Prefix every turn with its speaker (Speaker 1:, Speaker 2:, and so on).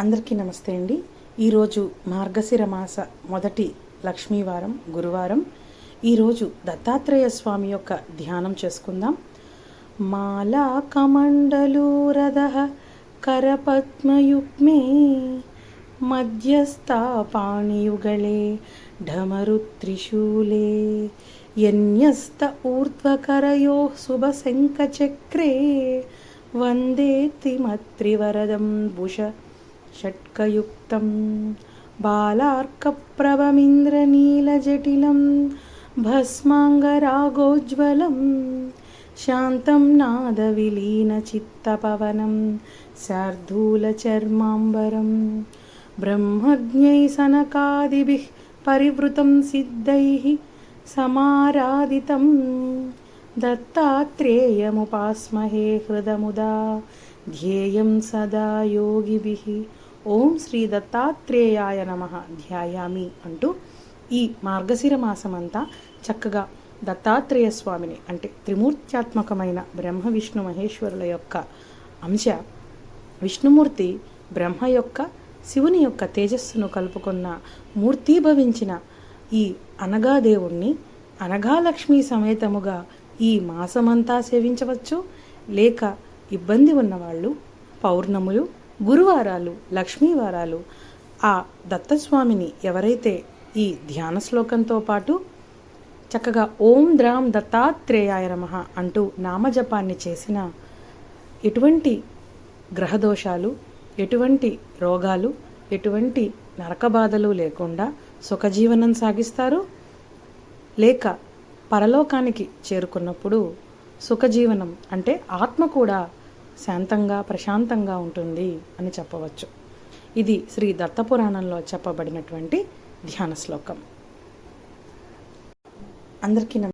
Speaker 1: అందరికీ నమస్తే అండి. ఈరోజు మార్గశిర మాస మొదటి లక్ష్మీవారం గురువారం. ఈరోజు దత్తాత్రేయ స్వామి యొక్క ధ్యానం చేసుకుందాం. మాలా కమండలూరద కరపద్మయుగ్మే మధ్యస్థాపాణియుగళే ఢమరుత్రిశూలే యన్యస్త ఊర్ధ్వకరయో శుభశంఖచక్రే వందే మత్రివరదం భుష षट्कयुक्तं बालार्कप्रभमिन्द्रनीलजटिलं भस्माङ्गरागोज्ज्वलं शान्तं नादविलीनचित्तपवनं शार्दूलचर्माम्बरं ब्रह्मज्ञै सनकादिभिः परिवृतं सिद्धैः समाराधितं दत्तात्रेयमुपास्महे हृदमुदा ध्येयं सदा योगिभिः ఓం శ్రీ దత్తాత్రేయాయ నమ. ధ్యాయామి అంటూ ఈ మార్గశిర మాసమంతా చక్కగా దత్తాత్రేయ స్వామిని అంటే త్రిమూర్త్యాత్మకమైన బ్రహ్మ విష్ణు మహేశ్వరుల యొక్క అంశ విష్ణుమూర్తి బ్రహ్మ యొక్క శివుని యొక్క తేజస్సును కలుపుకున్న మూర్తీభవించిన ఈ అనగాదేవుణ్ణి అనగాలక్ష్మి సమేతముగా ఈ మాసమంతా సేవించవచ్చు. లేక ఇబ్బంది ఉన్నవాళ్ళు పౌర్ణములు గురువారాలు లక్ష్మీవారాలు ఆ దత్తస్వామిని ఎవరైతే ఈ ధ్యాన శ్లోకంతో పాటు చక్కగా ఓం ద్రాం దత్తాత్రేయాయ నమ అంటూ నామజపాన్ని చేసిన ఎటువంటి గ్రహదోషాలు ఎటువంటి రోగాలు ఎటువంటి నరకబాధలు లేకుండా సుఖజీవనం సాగిస్తారు. లేక పరలోకానికి చేరుకున్నప్పుడు సుఖజీవనం అంటే ఆత్మ కూడా శాంతంగా ప్రశాంతంగా ఉంటుంది అని చెప్పవచ్చు. ఇది శ్రీ దత్తపురాణంలో చెప్పబడినటువంటి ధ్యాన శ్లోకం. అందరికీ